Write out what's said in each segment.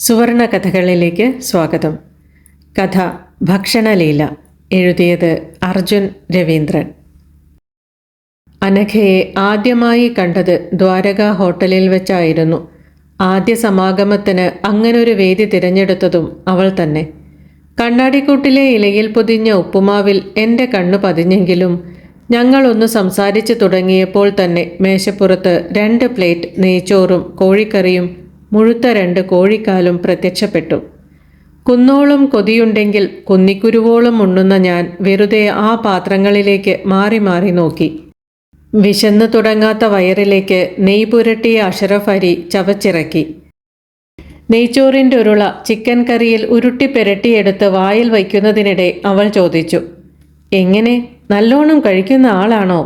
സുവർണ കഥകളിലേക്ക് സ്വാഗതം. കഥ ഭക്ഷണലീല എഴുതിയത് അർജുൻ രവീന്ദ്രൻ. അനഘയെ ആദ്യമായി കണ്ടത് ദ്വാരക ഹോട്ടലിൽ വെച്ചായിരുന്നു. ആദ്യ സമാഗമത്തിന് അങ്ങനൊരു വേദി തിരഞ്ഞെടുത്തതും അവൾ തന്നെ. കണ്ണാടിക്കൂട്ടിലെ ഇലയിൽ പൊതിഞ്ഞ ഉപ്പുമാവിൽ എന്റെ കണ്ണു പതിഞ്ഞെങ്കിലും ഞങ്ങളൊന്ന് സംസാരിച്ചു തുടങ്ങിയപ്പോൾ തന്നെ മേശപ്പുറത്ത് രണ്ട് പ്ലേറ്റ് നെയ്ച്ചോറും കോഴിക്കറിയും മുഴുത്ത രണ്ട് കോഴിക്കാലും പ്രത്യക്ഷപ്പെട്ടു. കുന്നോളും കൊതിയുണ്ടെങ്കിൽ കുന്നിക്കുരുവോളം ഉണ്ണുന്ന ഞാൻ വെറുതെ ആ പാത്രങ്ങളിലേക്ക് മാറി മാറി നോക്കി. വിശന്ന് തുടങ്ങാത്ത വയറിലേക്ക് നെയ് പുരട്ടിയ അഷറഫ് അരി ചവച്ചിറക്കി. നെയ്ച്ചോറിന്റെ ഉരുള ചിക്കൻ കറിയിൽ ഉരുട്ടി പെരട്ടിയെടുത്ത് വായിൽ വയ്ക്കുന്നതിനിടെ അവൾ ചോദിച്ചു എങ്ങനെ? നല്ലോണം കഴിക്കുന്ന ആളാണോ?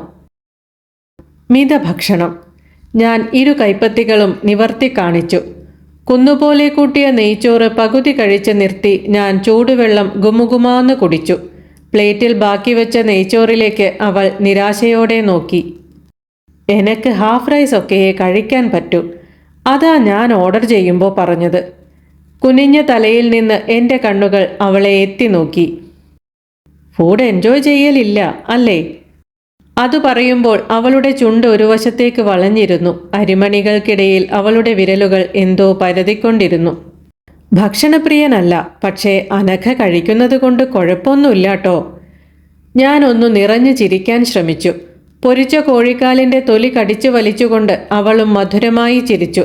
മിത ഭക്ഷണം ഞാൻ ഇരു കൈപ്പത്തികളും നിവർത്തി കാണിച്ചു. കുന്നുപോലെ കൂട്ടിയ നെയ്ച്ചോറ് പകുതി കഴിച്ച് നിർത്തി ഞാൻ ചൂടുവെള്ളം ഗുമുഗുമാന്ന് കുടിച്ചു. പ്ലേറ്റിൽ ബാക്കി വെച്ച നെയ്ച്ചോറിലേക്ക് അവൾ നിരാശയോടെ നോക്കി. എനക്ക് ഹാഫ് റൈസ് ഒക്കെയേ കഴിക്കാൻ പറ്റൂ. അതാ ഞാൻ ഓർഡർ ചെയ്യുമ്പോൾ പറഞ്ഞത് കുനിഞ്ഞ തലയിൽ നിന്ന് എന്റെ കണ്ണുകൾ അവളെ എത്തി നോക്കി. ഫുഡ് എൻജോയ് ചെയ്യലില്ല അല്ലേ? അത് പറയുമ്പോൾ അവളുടെ ചുണ്ട് ഒരു വശത്തേക്ക് വളഞ്ഞിരുന്നു. അരിമണികൾക്കിടയിൽ അവളുടെ വിരലുകൾ എന്തോ പരതിക്കൊണ്ടിരുന്നു. ഭക്ഷണപ്രിയനല്ല പക്ഷേ അനഘ കഴിക്കുന്നത് കൊണ്ട് കുഴപ്പമൊന്നുമില്ലാട്ടോ. ഞാനൊന്നു നിറഞ്ഞു ചിരിക്കാൻ ശ്രമിച്ചു. പൊരിച്ച കോഴിക്കാലിന്റെ തൊലി കടിച്ചു വലിച്ചുകൊണ്ട് അവളും മധുരമായി ചിരിച്ചു.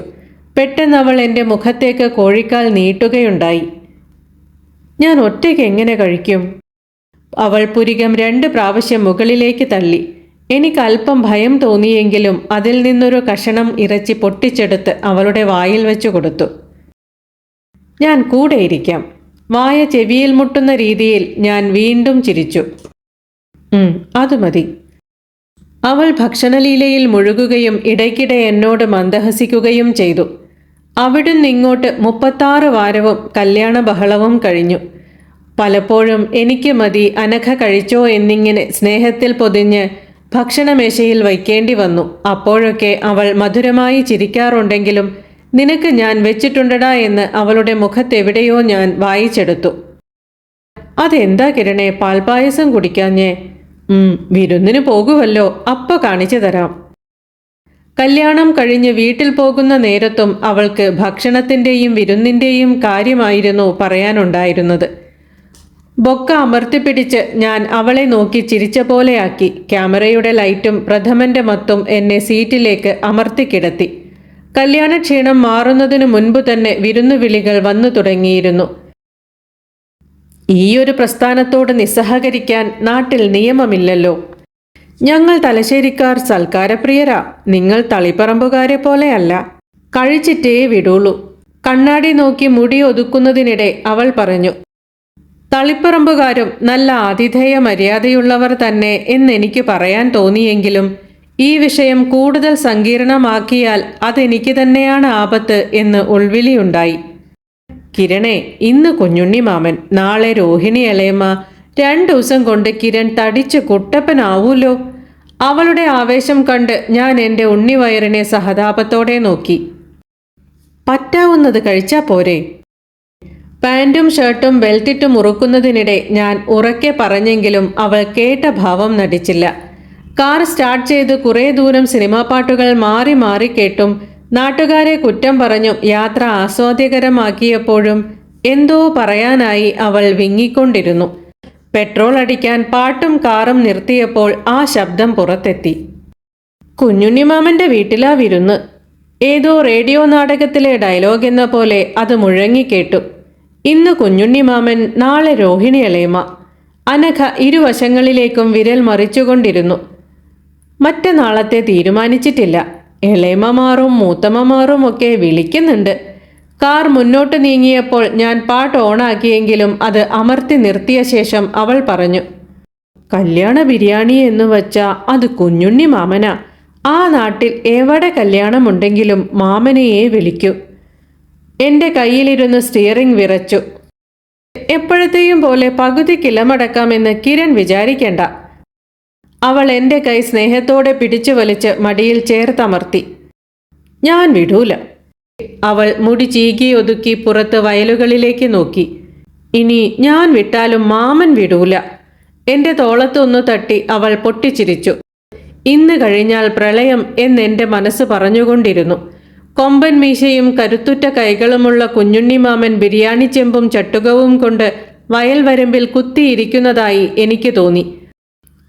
പെട്ടെന്ന് അവൾ എന്റെ മുഖത്തേക്ക് കോഴിക്കാൽ നീട്ടുകയുണ്ടായി. ഞാൻ ഒറ്റയ്ക്ക് എങ്ങനെ കഴിക്കും? അവൾ പുരികം രണ്ട് പ്രാവശ്യം മുകളിലേക്ക് തള്ളി. എനിക്ക് അല്പം ഭയം തോന്നിയെങ്കിലും അതിൽ നിന്നൊരു കഷണം ഇറച്ചി പൊട്ടിച്ചെടുത്ത് അവളുടെ വായിൽ വെച്ചു കൊടുത്തു. ഞാൻ കൂടെയിരിക്കാം വായ ചെവിയിൽ മുട്ടുന്ന രീതിയിൽ ഞാൻ വീണ്ടും ചിരിച്ചു. അത് മതി. അവൾ ഭക്ഷണലീലയിൽ മുഴുകുകയും ഇടയ്ക്കിടെ എന്നോട് മന്ദഹസിക്കുകയും ചെയ്തു. അവിടുന്ന് ഇങ്ങോട്ട് മുപ്പത്താറ് വാരവും കല്യാണ ബഹളവും കഴിഞ്ഞു. പലപ്പോഴും എനിക്ക് മതി അനഘ കഴിച്ചോ എന്നിങ്ങനെ സ്നേഹത്തിൽ പൊതിഞ്ഞ് ഭക്ഷണമേശയിൽ വയ്ക്കേണ്ടി വന്നു. അപ്പോഴൊക്കെ അവൾ മധുരമായി ചിരിക്കാറുണ്ടെങ്കിലും നിനക്ക് ഞാൻ വെച്ചിട്ടുണ്ടടാ എന്ന് അവളുടെ മുഖത്തെവിടെയോ ഞാൻ വായിച്ചെടുത്തു. അതെന്താ കിരണെ പാൽപായസം കുടിക്കാഞ്ഞേ വിരുന്നിന് പോകുമല്ലോ അപ്പ കാണിച്ചു തരാം. കല്യാണം കഴിഞ്ഞ് വീട്ടിൽ പോകുന്ന നേരത്തും അവൾക്ക് ഭക്ഷണത്തിന്റെയും വിരുന്നിന്റെയും കാര്യമായിരുന്നു പറയാനുണ്ടായിരുന്നത്. ബൊക്ക അമർത്തിപ്പിടിച്ച് ഞാൻ അവളെ നോക്കി ചിരിച്ച പോലെയാക്കി. ക്യാമറയുടെ ലൈറ്റും പ്രഥമന്റെ മത്തും എന്നെ സീറ്റിലേക്ക് അമർത്തിക്കിടത്തി കല്യാണക്ഷീണം മാറുന്നതിനു മുൻപ് തന്നെ വിരുന്നുവിളികൾ വന്നു തുടങ്ങിയിരുന്നു. ഈയൊരു പ്രസ്ഥാനത്തോട് നിസ്സഹകരിക്കാൻ നാട്ടിൽ നിയമമില്ലല്ലോ. ഞങ്ങൾ തലശ്ശേരിക്കാർ സൽക്കാരപ്രിയരാ. നിങ്ങൾ തളിപ്പറമ്പുകാരെ പോലെയല്ല. കഴിച്ചിട്ടേ വിടുള്ളൂ കണ്ണാടി നോക്കി മുടി ഒതുക്കുന്നതിനിടെ അവൾ പറഞ്ഞു തളിപ്പറമ്പുകാരും നല്ല ആതിഥേയ മര്യാദയുള്ളവർ തന്നെ എന്നെനിക്ക് പറയാൻ തോന്നിയെങ്കിലും ഈ വിഷയം കൂടുതൽ സങ്കീർണമാക്കിയാൽ അതെനിക്ക് തന്നെയാണ് ആപത്ത് എന്ന് ഉൾവിളിയുണ്ടായി. കിരണേ ഇന്ന് കുഞ്ഞുണ്ണി മാമൻ നാളെ രോഹിണി ഇളയമ്മ രണ്ടു ദിവസം കൊണ്ട് കിരൺ തടിച്ച് കുട്ടപ്പനാവൂലോ? അവളുടെ ആവേശം കണ്ട് ഞാൻ എന്റെ ഉണ്ണിവയറിനെ സഹതാപത്തോടെ നോക്കി. പറ്റാവുന്നത് കഴിച്ചാ പോരെ? പാന്റും ഷർട്ടും ബെൽറ്റിട്ടും മുറുക്കുന്നതിനിടെ ഞാൻ ഉറക്കെ പറഞ്ഞെങ്കിലും അവൾ കേട്ട ഭാവം നടിച്ചില്ല. കാർ സ്റ്റാർട്ട് ചെയ്ത് കുറേ ദൂരം സിനിമാ പാട്ടുകൾ മാറി മാറി കേട്ടും നാട്ടുകാരെ കുറ്റം പറഞ്ഞും യാത്ര ആസ്വാദ്യകരമാക്കിയപ്പോഴും എന്തോ പറയാനായി അവൾ വിങ്ങിക്കൊണ്ടിരുന്നു. പെട്രോൾ അടിക്കാൻ പാട്ടും കാറും നിർത്തിയപ്പോൾ ആ ശബ്ദം പുറത്തെത്തി. കുഞ്ഞുണ്ണിമാമന്റെ വീട്ടിലാ വിരുന്ന്. ഏതോ റേഡിയോ നാടകത്തിലെ ഡയലോഗ് എന്ന പോലെ അത് മുഴങ്ങിക്കേട്ടു ഇന്ന് കുഞ്ഞുണ്ണിമാമൻ നാളെ രോഹിണി ഇളയമ്മ അനഘ ഇരുവശങ്ങളിലേക്കും വിരൽ മറിച്ചുകൊണ്ടിരുന്നു. മറ്റന്നാളത്തെ തീരുമാനിച്ചിട്ടില്ല. ഇളയമ്മമാറും മൂത്തമ്മമാറും ഒക്കെ വിളിക്കുന്നുണ്ട്. കാർ മുന്നോട്ട് നീങ്ങിയപ്പോൾ ഞാൻ പാട്ട് ഓണാക്കിയെങ്കിലും അത് അമർത്തി നിർത്തിയ ശേഷം അവൾ പറഞ്ഞു കല്യാണ ബിരിയാണി എന്ന് വച്ചാൽ അത് കുഞ്ഞുണ്ണി മാമന ആ നാട്ടിൽ എവിടെ കല്യാണമുണ്ടെങ്കിലും മാമനെയേ വിളിക്കൂ. എന്റെ കയ്യിലിരുന്ന് സ്റ്റിയറിംഗ് വിറച്ചു. എപ്പോഴത്തെയും പോലെ പകുതി കിലമടക്കാമെന്ന് കിരൺ വിചാരിക്കേണ്ട. അവൾ എന്റെ കൈ സ്നേഹത്തോടെ പിടിച്ചു വലിച്ച് മടിയിൽ ചേർത്തമർത്തി. ഞാൻ വിടൂല. അവൾ മുടി ചീകി ഒതുക്കി പുറത്ത് വയലുകളിലേക്ക് നോക്കി. ഇനി ഞാൻ വിട്ടാലും മാമൻ വിടൂല. എന്റെ തോളത്തൊന്നു തട്ടി അവൾ പൊട്ടിച്ചിരിച്ചു. ഇന്ന് കഴിഞ്ഞാൽ പ്രളയം എന്നെന്റെ മനസ്സ് പറഞ്ഞുകൊണ്ടിരുന്നു. കൊമ്പൻ മീശയും കരുത്തുറ്റ കൈകളുമുള്ള കുഞ്ഞുണ്ണിമാമൻ ബിരിയാണി ചെമ്പും ചട്ടുകവും കൊണ്ട് വയൽ വരമ്പിൽ കുത്തിയിരിക്കുന്നതായി എനിക്ക് തോന്നി.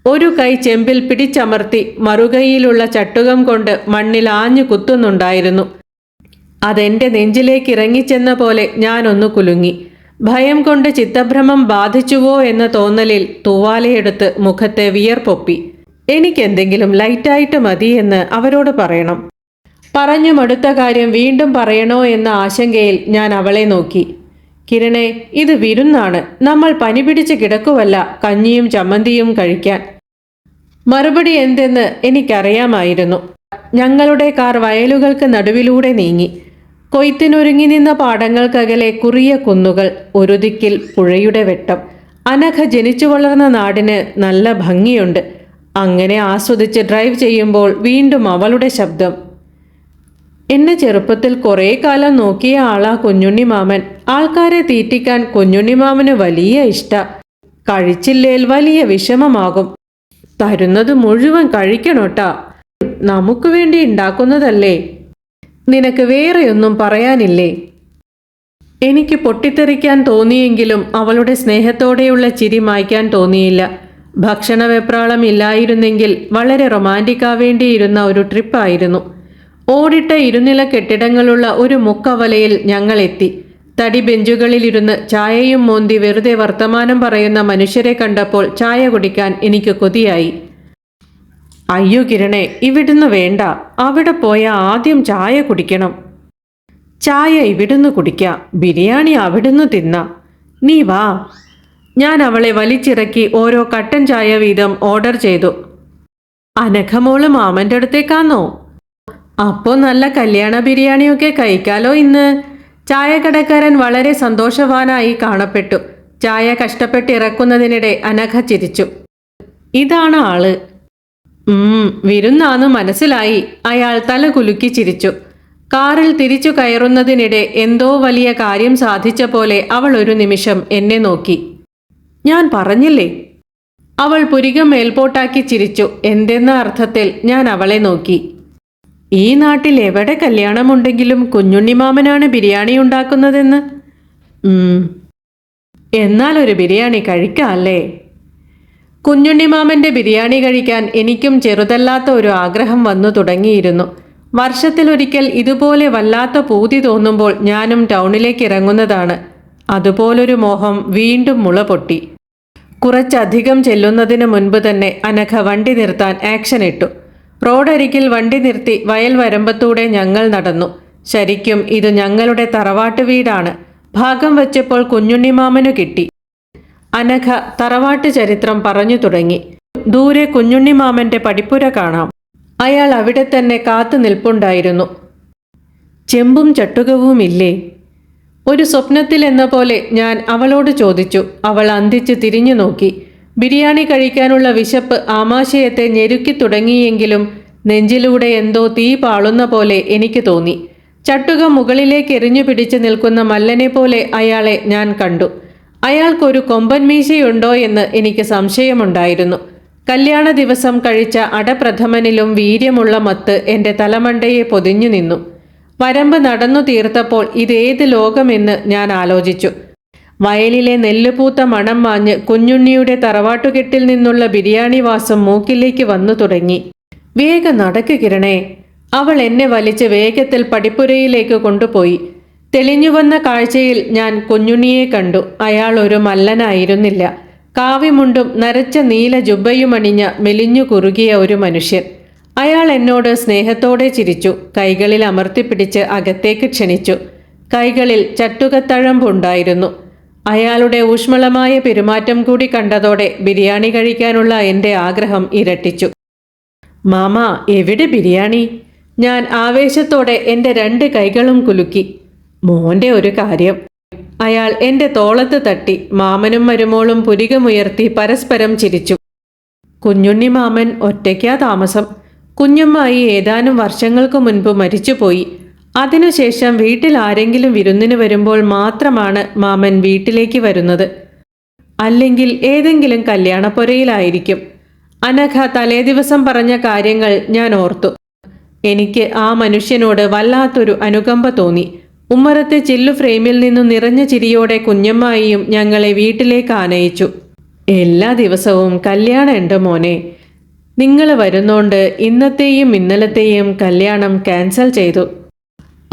ഒരു കൈ ചെമ്പിൽ പിടിച്ചമർത്തി മറുകൈയിലുള്ള ചട്ടുകം കൊണ്ട് മണ്ണിൽ ആഞ്ഞു കുത്തുന്നുണ്ടായിരുന്നു. അതെന്റെ നെഞ്ചിലേക്ക് ഇറങ്ങിച്ചെന്ന പോലെ ഞാനൊന്നു കുലുങ്ങി. ഭയം കൊണ്ട് ചിത്തഭ്രമം ബാധിച്ചുവോ എന്ന തോന്നലിൽ തൂവാലയെടുത്ത് മുഖത്തെ വിയർപ്പൊപ്പി. എനിക്കെന്തെങ്കിലും ലൈറ്റായിട്ട് മതി എന്ന് അവരോട് പറയണം. പറഞ്ഞു മടുത്ത കാര്യം വീണ്ടും പറയണോ എന്ന ആശങ്കയിൽ ഞാൻ അവളെ നോക്കി. കിരണേ ഇത് വിരുന്നാണ്. നമ്മൾ പനി പിടിച്ച് കിടക്കുവല്ല കഞ്ഞിയും ചമ്മന്തിയും കഴിക്കാൻ. മറുപടി എന്തെന്ന് എനിക്കറിയാമായിരുന്നു. ഞങ്ങളുടെ കാർ വയലുകൾക്ക് നടുവിലൂടെ നീങ്ങി. കൊയ്ത്തിനൊരുങ്ങി നിന്ന പാടങ്ങൾക്കകലെ കുറിയ കുന്നുകൾ ഒരു ദിക്കിൽ പുഴയുടെ വെട്ടം. അനഘ ജനിച്ചു വളർന്ന നാടിന് നല്ല ഭംഗിയുണ്ട്. അങ്ങനെ ആസ്വദിച്ച് ഡ്രൈവ് ചെയ്യുമ്പോൾ വീണ്ടും അവളുടെ ശബ്ദം എന്നെ ചെറുപ്പത്തിൽ കുറേ കാലം നോക്കിയ ആളാ കുഞ്ഞുണ്ണി മാമൻ ആൾക്കാരെ തീറ്റിക്കാൻ കുഞ്ഞുണ്ണി മാമന് വലിയ ഇഷ്ട. കഴിച്ചില്ലേൽ വലിയ വിഷമമാകും. തരുന്നത് മുഴുവൻ കഴിക്കണോട്ടാ. നമുക്ക് വേണ്ടി ഉണ്ടാക്കുന്നതല്ലേ? നിനക്ക് വേറെയൊന്നും പറയാനില്ലേ? എനിക്ക് പൊട്ടിത്തെറിക്കാൻ തോന്നിയെങ്കിലും അവളുടെ സ്നേഹത്തോടെയുള്ള ചിരി മായ്ക്കാൻ തോന്നിയില്ല. ഭക്ഷണ വെപ്രാളം ഇല്ലായിരുന്നെങ്കിൽ വളരെ റൊമാന്റിക്കാവേണ്ടിയിരുന്ന ഒരു ട്രിപ്പായിരുന്നു. ഓടിട്ട ഇരുനില കെട്ടിടങ്ങളുള്ള ഒരു മുക്കവലയിൽ ഞങ്ങൾ എത്തി തടി ബെഞ്ചുകളിലിരുന്ന് ചായയും മോന്തി വെറുതെ വർത്തമാനം പറയുന്ന മനുഷ്യരെ കണ്ടപ്പോൾ ചായ കുടിക്കാൻ എനിക്ക് കൊതിയായി. അയ്യോ കിരണേ ഇവിടുന്ന് വേണ്ട. അവിടെ പോയ ആദ്യം ചായ കുടിക്കണം. ചായ ഇവിടുന്ന് കുടിക്കാം. ബിരിയാണി അവിടുന്ന് തിന്നാം. നീ വാ. ഞാൻ അവളെ വലിച്ചിറക്കി ഓരോ കട്ടൻ ചായ വീതം ഓർഡർ ചെയ്തു. അനഘമോൾ മാമന്റെ അടുത്തേക്കാന്നോ? അപ്പോൾ നല്ല കല്യാണ ബിരിയാണിയൊക്കെ കഴിക്കാലോ ഇന്ന്. ചായക്കടക്കാരൻ വളരെ സന്തോഷവാനായി കാണപ്പെട്ടു. ചായ കഷ്ടപ്പെട്ട് ഇറക്കുന്നതിനിടെ അനഘ ചിരിച്ചു. ഇതാണ് ആൾ. വിരുന്നാന്ന് മനസ്സിലായി. അയാൾ തല കുലുക്കി ചിരിച്ചു. കാറിൽ തിരിച്ചു കയറുന്നതിനിടെ എന്തോ വലിയ കാര്യം സാധിച്ച പോലെ അവൾ ഒരു നിമിഷം എന്നെ നോക്കി. ഞാൻ പറഞ്ഞില്ലേ? അവൾ പുരികം മേൽപോട്ടാക്കി ചിരിച്ചു. എന്തെന്ന അർത്ഥത്തിൽ ഞാൻ അവളെ നോക്കി. ഈ നാട്ടിൽ എവിടെ കല്യാണമുണ്ടെങ്കിലും കുഞ്ഞുണ്ണിമാമനാണ് ബിരിയാണി ഉണ്ടാക്കുന്നതെന്ന്? എന്നാൽ ഒരു ബിരിയാണി കഴിക്കാം അല്ലേ കുഞ്ഞുണ്ണിമാമന്റെ ബിരിയാണി കഴിക്കാൻ എനിക്കും ചെറുതല്ലാത്ത ഒരു ആഗ്രഹം വന്നു തുടങ്ങിയിരുന്നു. വർഷത്തിലൊരിക്കൽ ഇതുപോലെ വല്ലാത്ത പൂതി തോന്നുമ്പോൾ ഞാനും ടൗണിലേക്ക് ഇറങ്ങുന്നതാണ്. അതുപോലൊരു മോഹം വീണ്ടും മുള പൊട്ടി. കുറച്ചധികം ചെല്ലുന്നതിന് മുൻപ് തന്നെ അനഘ വണ്ടി നിർത്താൻ ആക്ഷൻ ഇട്ടു. റോഡരികിൽ വണ്ടി നിർത്തി വയൽ വരമ്പത്തൂടെ ഞങ്ങൾ നടന്നു. ശരിക്കും ഇത് ഞങ്ങളുടെ തറവാട്ട് വീടാണ്. ഭാഗം വെച്ചപ്പോൾ കുഞ്ഞുണ്ണിമാമനു കിട്ടി. അനഘ തറവാട്ട് ചരിത്രം പറഞ്ഞു തുടങ്ങി. ദൂരെ കുഞ്ഞുണ്ണിമാമന്റെ പടിപ്പുര കാണാം. അയാൾ അവിടെ തന്നെ കാത്തു നിൽപ്പുണ്ടായിരുന്നു. ചെമ്പും ചട്ടുകവും ഇല്ലേ ഒരു സ്വപ്നത്തിൽ എന്ന പോലെ ഞാൻ അവളോട് ചോദിച്ചു. അവൾ അന്തിച്ച് തിരിഞ്ഞു നോക്കി. ബിരിയാണി കഴിക്കാനുള്ള വിശപ്പ് ആമാശയത്തെ ഞെരുക്കി തുടങ്ങിയെങ്കിലും നെഞ്ചിലൂടെ എന്തോ തീ പാളുന്ന പോലെ എനിക്ക് തോന്നി. ചട്ടുക മുകളിലേക്ക് എറിഞ്ഞു പിടിച്ചു നിൽക്കുന്ന മല്ലനെ പോലെ അയാളെ ഞാൻ കണ്ടു. അയാൾക്കൊരു കൊമ്പൻ മീശയുണ്ടോ എന്ന് എനിക്ക് സംശയമുണ്ടായിരുന്നു. കല്യാണ ദിവസം കഴിച്ച അടപ്രഥമനിലും വീര്യമുള്ള മത്ത് എന്റെ തലമണ്ടയെ പൊതിഞ്ഞു നിന്നു. വരമ്പ് നടന്നു തീർത്തപ്പോൾ ഇതേത് ലോകമെന്ന് ഞാൻ ആലോചിച്ചു. വയലിലെ നെല്ലുപൂത്ത മണം മാഞ്ഞ് കുഞ്ഞുണ്ണിയുടെ തറവാട്ടുകെട്ടിൽ നിന്നുള്ള ബിരിയാണി വാസം മൂക്കിലേക്ക് വന്നു തുടങ്ങി. വേഗം നടക്ക് കിരണേ. അവൾ എന്നെ വലിച്ച് വേഗത്തിൽ പടിപ്പുരയിലേക്ക് കൊണ്ടുപോയി. തെളിഞ്ഞുവന്ന കാഴ്ചയിൽ ഞാൻ കുഞ്ഞുണ്ണിയെ കണ്ടു. അയാൾ ഒരു മല്ലനായിരുന്നില്ല. കാവിമുണ്ടും നരച്ച നീല ജുബയുമണിഞ്ഞ മെലിഞ്ഞു കുറുകിയ ഒരു മനുഷ്യൻ. അയാൾ എന്നോട് സ്നേഹത്തോടെ ചിരിച്ചു. കൈകളിൽ അമർത്തിപ്പിടിച്ച് അകത്തേക്ക് ക്ഷണിച്ചു. കൈകളിൽ ചട്ടുകത്തഴമ്പുണ്ടായിരുന്നു. അയാളുടെ ഊഷ്മളമായ പെരുമാറ്റം കൂടി കണ്ടതോടെ ബിരിയാണി കഴിക്കാനുള്ള എന്റെ ആഗ്രഹം ഇരട്ടിച്ചു. മാമ എവിടെ ബിരിയാണി? ഞാൻ ആവേശത്തോടെ എന്റെ രണ്ട് കൈകളും കുലുക്കി. മോന്റെ ഒരു കാര്യം. അയാൾ എന്റെ തോളത്ത് തട്ടി മാമനും മരുമോളും പുരികമുയർത്തി പരസ്പരം ചിരിച്ചു. കുഞ്ഞുണ്ണി മാമൻ ഒറ്റയ്ക്കാ താമസം. കുഞ്ഞുമ്മായി ഏതാനും വർഷങ്ങൾക്ക് മുൻപ് മരിച്ചുപോയി. അതിനുശേഷം വീട്ടിൽ ആരെങ്കിലും വിരുന്നിന് വരുമ്പോൾ മാത്രമാണ് മാമൻ വീട്ടിലേക്ക് വരുന്നത്. അല്ലെങ്കിൽ ഏതെങ്കിലും കല്യാണപ്പുരയിലായിരിക്കും. അനഘ തലേദിവസം പറഞ്ഞ കാര്യങ്ങൾ ഞാൻ ഓർത്തു. എനിക്ക് ആ മനുഷ്യനോട് വല്ലാത്തൊരു അനുകമ്പ തോന്നി. ഉമ്മറത്തെ ചില്ലു ഫ്രെയിമിൽ നിന്നു നിറഞ്ഞ ചിരിയോടെ കുഞ്ഞമ്മായിയും ഞങ്ങളെ വീട്ടിലേക്ക് ആനയിച്ചു. എല്ലാ ദിവസവും കല്യാണം ഉണ്ട് മോനെ. നിങ്ങൾ വരുന്നോണ്ട് ഇന്നത്തെയും ഇന്നലത്തെയും കല്യാണം ക്യാൻസൽ ചെയ്തു.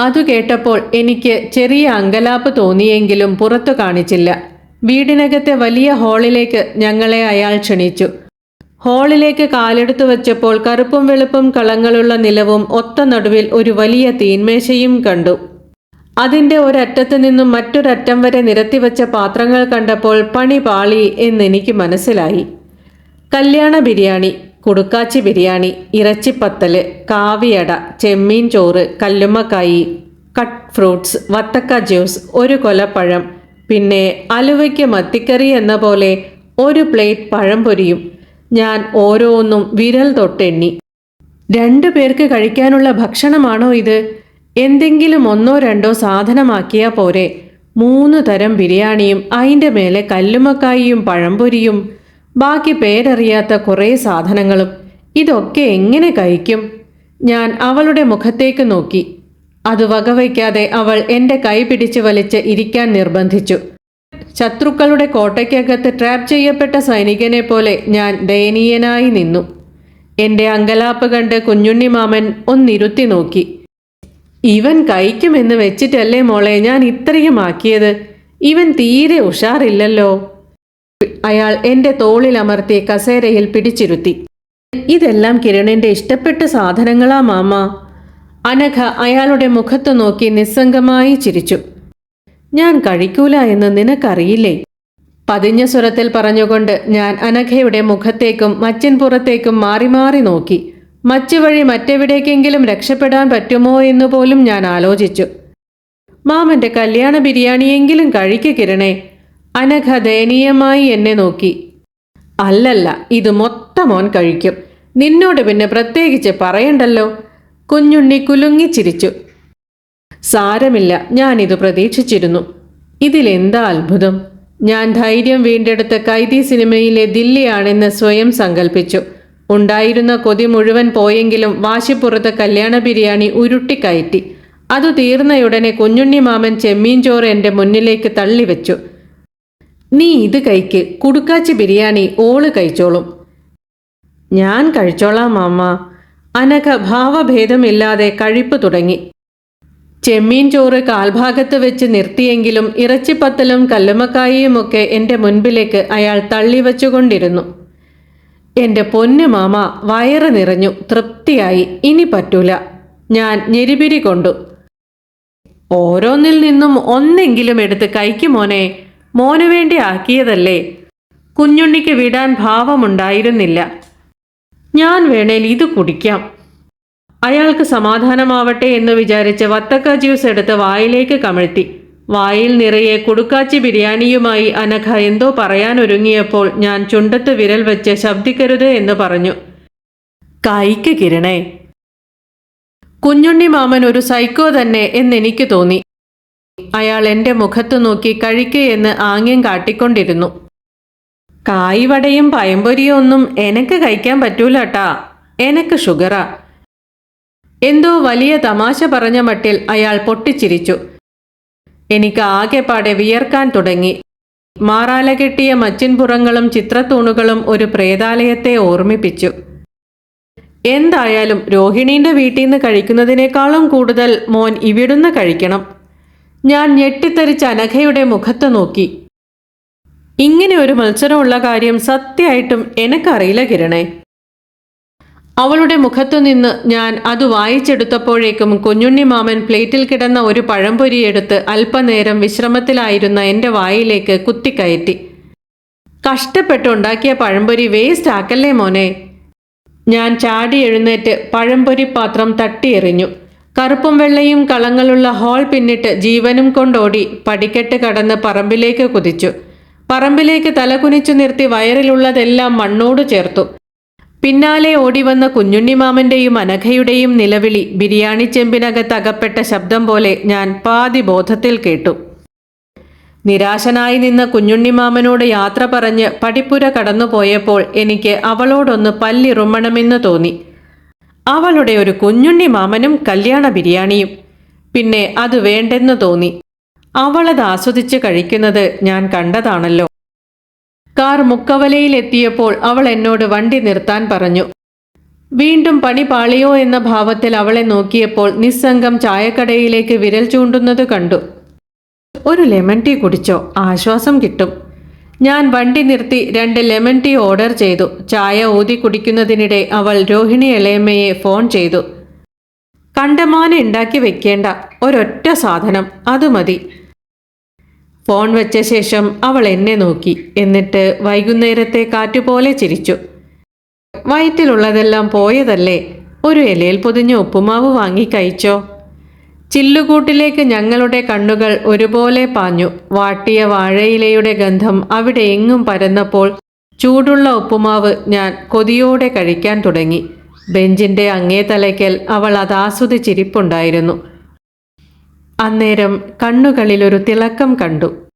അതു കേട്ടപ്പോൾ എനിക്ക് ചെറിയ അങ്കലാപ്പ് തോന്നിയെങ്കിലും പുറത്തു കാണിച്ചില്ല. വീടിനകത്തെ വലിയ ഹാളിലേക്ക് ഞങ്ങളെ അയാൾ ക്ഷണിച്ചു. ഹാളിലേക്ക് കാലെടുത്തു വച്ചപ്പോൾ കറുപ്പും വെളുപ്പും കളങ്ങളുള്ള നിലവും ഒത്ത നടുവിൽ ഒരു വലിയ തീന്മേശയും കണ്ടു. അതിന്റെ ഒരറ്റത്ത് നിന്നും മറ്റൊരറ്റം വരെ നിരത്തിവച്ച പാത്രങ്ങൾ കണ്ടപ്പോൾ പണി പാളി എന്നെനിക്ക് മനസ്സിലായി. കല്യാണ ബിരിയാണി. കുടുക്കാച്ചി ബിരിയാണി ഇറച്ചിപ്പത്തൽ കാവിയട ചെമ്മീൻ ചോറ് കല്ലുമ്മക്കായി കട്ട് ഫ്രൂട്ട്സ് വത്തക്ക ജ്യൂസ് ഒരു കൊലപ്പഴം പിന്നെ അലുവയ്ക്ക് മത്തിക്കറി എന്ന പോലെ ഒരു പ്ലേറ്റ് പഴം പൊരിയും. ഞാൻ ഓരോന്നും വിരൽ തൊട്ടെണ്ണി. രണ്ടു പേർക്ക് കഴിക്കാനുള്ള ഭക്ഷണമാണോ ഇത്? എന്തെങ്കിലും ഒന്നോ രണ്ടോ സാധനമാക്കിയാൽ പോരെ. മൂന്ന് തരം ബിരിയാണിയും അതിന്റെ മേലെ കല്ലുമക്കായിയും പഴംപൊരിയും ബാക്കി പേരറിയാത്ത കുറേ സാധനങ്ങളും ഇതൊക്കെ എങ്ങനെ കഴിക്കും? ഞാൻ അവളുടെ മുഖത്തേക്ക് നോക്കി. അത് വകവയ്ക്കാതെ അവൾ എന്റെ കൈ പിടിച്ച് വലിച്ച് ഇരിക്കാൻ നിർബന്ധിച്ചു. ശത്രുക്കളുടെ കോട്ടയ്ക്കകത്ത് ട്രാപ്പ് ചെയ്യപ്പെട്ട സൈനികനെ പോലെ ഞാൻ ദയനീയനായി നിന്നു. എന്റെ അങ്കലാപ്പ് കണ്ട് കുഞ്ഞുണ്ണി മാമൻ ഒന്നിരുത്തി നോക്കി. ഇവൻ കഴിക്കുമെന്ന് വെച്ചിട്ടല്ലേ മോളെ ഞാൻ ഇത്രയും ആക്കിയത്? ഇവൻ തീരെ ഉഷാറില്ലല്ലോ. അയാൾ എന്റെ തോളിൽ അമർത്തി കസേരയിൽ പിടിച്ചിരുത്തി. ഇതെല്ലാം കിരണിന്റെ ഇഷ്ടപ്പെട്ട സാധനങ്ങളാ മാമ. അനഘ അയാളുടെ മുഖത്ത് നോക്കി നിസ്സംഗമായി ചിരിച്ചു. ഞാൻ കഴിക്കൂല എന്ന് നിനക്കറിയില്ലേ? പതിഞ്ഞ സ്വരത്തിൽ പറഞ്ഞുകൊണ്ട് ഞാൻ അനഘയുടെ മുഖത്തേക്കും മച്ചിൻപുറത്തേക്കും മാറി മാറി നോക്കി. മച്ചു വഴി മറ്റെവിടേക്കെങ്കിലും രക്ഷപ്പെടാൻ പറ്റുമോ എന്ന് പോലും ഞാൻ ആലോചിച്ചു. മാമന്റെ കല്യാണ ബിരിയാണിയെങ്കിലും കഴിക്ക് കിരണേ. അനഘ ദയനീയമായി എന്നെ നോക്കി. അല്ലല്ല ഇത് മൊത്തം ഓൻ കഴിക്കും. നിന്നോട് പിന്നെ പ്രത്യേകിച്ച് പറയണ്ടല്ലോ? കുഞ്ഞുണ്ണി കുലുങ്ങിച്ചിരിച്ചു സാരമില്ല ഞാനിത് പ്രതീക്ഷിച്ചിരുന്നു. ഇതിലെന്താ അത്ഭുതം? ഞാൻ ധൈര്യം വീണ്ടെടുത്ത കൈദി സിനിമയിലെ ദില്ലിയാണെന്ന് സ്വയം സങ്കല്പിച്ചു ഉണ്ടായിരുന്ന കൊതി മുഴുവൻ പോയെങ്കിലും വാശിപ്പുറത്ത് കല്യാണ ബിരിയാണി ഉരുട്ടിക്കയറ്റി. അതു തീർന്നയുടനെ കുഞ്ഞുണ്ണി മാമൻ ചെമ്മീൻ ചോറ് എന്റെ മുന്നിലേക്ക് തള്ളിവെച്ചു. നീ ഇത് കഴിക്ക്. കുടുക്കാച്ചി ബിരിയാണി ഓൾ കഴിച്ചോളും. ഞാൻ കഴിച്ചോളാം മാമ. അനഘ ഭാവഭേദമില്ലാതെ കഴിപ്പ് തുടങ്ങി. ചെമ്മീൻ ചോറ് കാൽഭാഗത്ത് വെച്ച് നിർത്തിയെങ്കിലും ഇറച്ചിപ്പത്തലും കല്ലുമക്കായിയുമൊക്കെ എന്റെ മുൻപിലേക്ക് അയാൾ തള്ളിവച്ചുകൊണ്ടിരുന്നു. എന്റെ പൊന്നു മാമ വയറ് നിറഞ്ഞു. തൃപ്തിയായി. ഇനി പറ്റൂല. ഞാൻ ഞെരിപിരി കൊണ്ടു. ഓരോന്നിൽ നിന്നും ഒന്നെങ്കിലും എടുത്ത് കഴിക്കും മോനെ വേണ്ടി ആക്കിയതല്ലേ കുഞ്ഞുണ്ണിക്ക് വിടാൻ ഭാവമുണ്ടായിരുന്നില്ല. ഞാൻ വേണേൽ ഇത് കുടിക്കാം. അയാൾക്ക് സമാധാനമാവട്ടെ എന്ന് വിചാരിച്ച് വത്തക്ക ജ്യൂസ് എടുത്ത് വായിലേക്ക് കമിഴ്ത്തി. വായിൽ നിറയെ കുടുക്കാച്ചി ബിരിയാണിയുമായി അനഘ എന്തോ പറയാനൊരുങ്ങിയപ്പോൾ ഞാൻ ചുണ്ടത്ത് വിരൽ വെച്ച് ശബ്ദിക്കരുത് എന്ന് പറഞ്ഞു. കൈക്ക് കിരണേ. കുഞ്ഞുണ്ണി മാമൻ ഒരു സൈക്കോ തന്നെ എന്നെനിക്ക് തോന്നി. അയാൾ എന്റെ മുഖത്തു നോക്കി കഴിക്ക് എന്ന് ആംഗ്യം കാട്ടിക്കൊണ്ടിരുന്നു. കായ്വടയും പയമ്പൊരിയും ഒന്നും എനക്ക് കഴിക്കാൻ പറ്റൂലട്ടാ. എനക്ക് ഷുഗറാ. എന്തോ വലിയ തമാശ പറഞ്ഞ മട്ടിൽ അയാൾ പൊട്ടിച്ചിരിച്ചു. എനിക്ക് ആകെപ്പാടെ വിയർക്കാൻ തുടങ്ങി. മാറാല കെട്ടിയ മച്ചിൻപുറങ്ങളും ചിത്രത്തൂണുകളും ഒരു പ്രേതാലയത്തെ ഓർമ്മിപ്പിച്ചു. എന്തായാലും രോഹിണീന്റെ വീട്ടിൽ നിന്ന് കഴിക്കുന്നതിനേക്കാളും കൂടുതൽ മോൻ ഇവിടുന്ന് കഴിക്കണം. ഞാൻ ഞെട്ടിത്തെറിച്ച് അനഘയുടെ മുഖത്ത് നോക്കി. ഇങ്ങനെ ഒരു മത്സരമുള്ള കാര്യം സത്യമായിട്ടും എനക്കറിയില്ല കിരണേ. അവളുടെ മുഖത്തു നിന്ന് ഞാൻ അത് വായിച്ചെടുത്തപ്പോഴേക്കും കുഞ്ഞുണ്ണി മാമൻ പ്ലേറ്റിൽ കിടന്ന ഒരു പഴംപൊരി എടുത്ത് അല്പനേരം വിശ്രമത്തിലായിരുന്ന എന്റെ വായിലേക്ക് കുത്തിക്കയറ്റി. കഷ്ടപ്പെട്ടുണ്ടാക്കിയ പഴംപൊരി വേസ്റ്റ് ആക്കല്ലേ മോനെ. ഞാൻ ചാടി എഴുന്നേറ്റ് പഴംപൊരി പാത്രം തട്ടിയെറിഞ്ഞു. കറുപ്പും വെള്ളയും കളങ്ങളുള്ള ഹോൾ പിന്നിട്ട് ജീവനും കൊണ്ടോടി പടിക്കെട്ട് കടന്ന് പറമ്പിലേക്ക് കുതിച്ചു. പറമ്പിലേക്ക് തലകുനിച്ചു നിർത്തി വയറിലുള്ളതെല്ലാം മണ്ണോട് ചേർത്തു. പിന്നാലെ ഓടിവന്ന കുഞ്ഞുണ്ണിമാമന്റെയും അനഘയുടെയും നിലവിളി ബിരിയാണി ചെമ്പിനകത്ത് അകപ്പെട്ട ശബ്ദം പോലെ ഞാൻ പാതി ബോധത്തിൽ കേട്ടു. നിരാശനായി നിന്ന കുഞ്ഞുണ്ണിമാമനോട് യാത്ര പറഞ്ഞ് പടിപ്പുര കടന്നുപോയപ്പോൾ എനിക്ക് അവളോടൊന്ന് പല്ലിറുമ്മണമെന്ന് തോന്നി. അവളുടെ ഒരു കുഞ്ഞുണ്ണി മാമനും കല്യാണ ബിരിയാണിയും. പിന്നെ അത് വേണ്ടെന്ന് തോന്നി. അവളത് ആസ്വദിച്ച് കഴിക്കുന്നത് ഞാൻ കണ്ടതാണല്ലോ. കാർ മുക്കവലയിലെത്തിയപ്പോൾ അവൾ എന്നോട് വണ്ടി നിർത്താൻ പറഞ്ഞു. വീണ്ടും പണി പാളിയോ എന്ന ഭാവത്തിൽ അവളെ നോക്കിയപ്പോൾ നിസ്സംഗം ചായക്കടയിലേക്ക് വിരൽ ചൂണ്ടുന്നത് കണ്ടു. ഒരു ലെമൺ ടീ കുടിച്ചോ? ആശ്വാസം കിട്ടും. ഞാൻ വണ്ടി നിർത്തി രണ്ട് ലെമൺ ടീ ഓർഡർ ചെയ്തു. ചായ ഊതി കുടിക്കുന്നതിനിടെ അവൾ രോഹിണി ഇളയമ്മയെ ഫോൺ ചെയ്തു. കണ്ടമാന ഉണ്ടാക്കി വെക്കേണ്ട. ഒരൊറ്റ സാധനം. അത് മതി. ഫോൺ വെച്ച ശേഷം അവൾ എന്നെ നോക്കി. എന്നിട്ട് വൈകുന്നേരത്തെ കാറ്റുപോലെ ചിരിച്ചു. വയറ്റിലുള്ളതെല്ലാം പോയതല്ലേ? ഒരു ഇലയിൽ പൊതിഞ്ഞ ഉപ്പുമാവ് വാങ്ങി കഴിച്ചോ? ചില്ലുകൂട്ടിലേക്ക് ഞങ്ങളുടെ കണ്ണുകൾ ഒരുപോലെ പാഞ്ഞു. വാട്ടിയ വാഴയിലയുടെ ഗന്ധം അവിടെ എങ്ങും പരന്നപ്പോൾ ചൂടുള്ള ഉപ്പുമാവ് ഞാൻ കൊതിയോടെ കഴിക്കാൻ തുടങ്ങി. ബെഞ്ചിന്റെ അങ്ങേ തലയ്ക്കൽ അവൾ അത് ആസ്വദിച്ചിരിപ്പുണ്ടായിരുന്നു അന്നേരം കണ്ണുകളിലൊരു തിളക്കം കണ്ടു.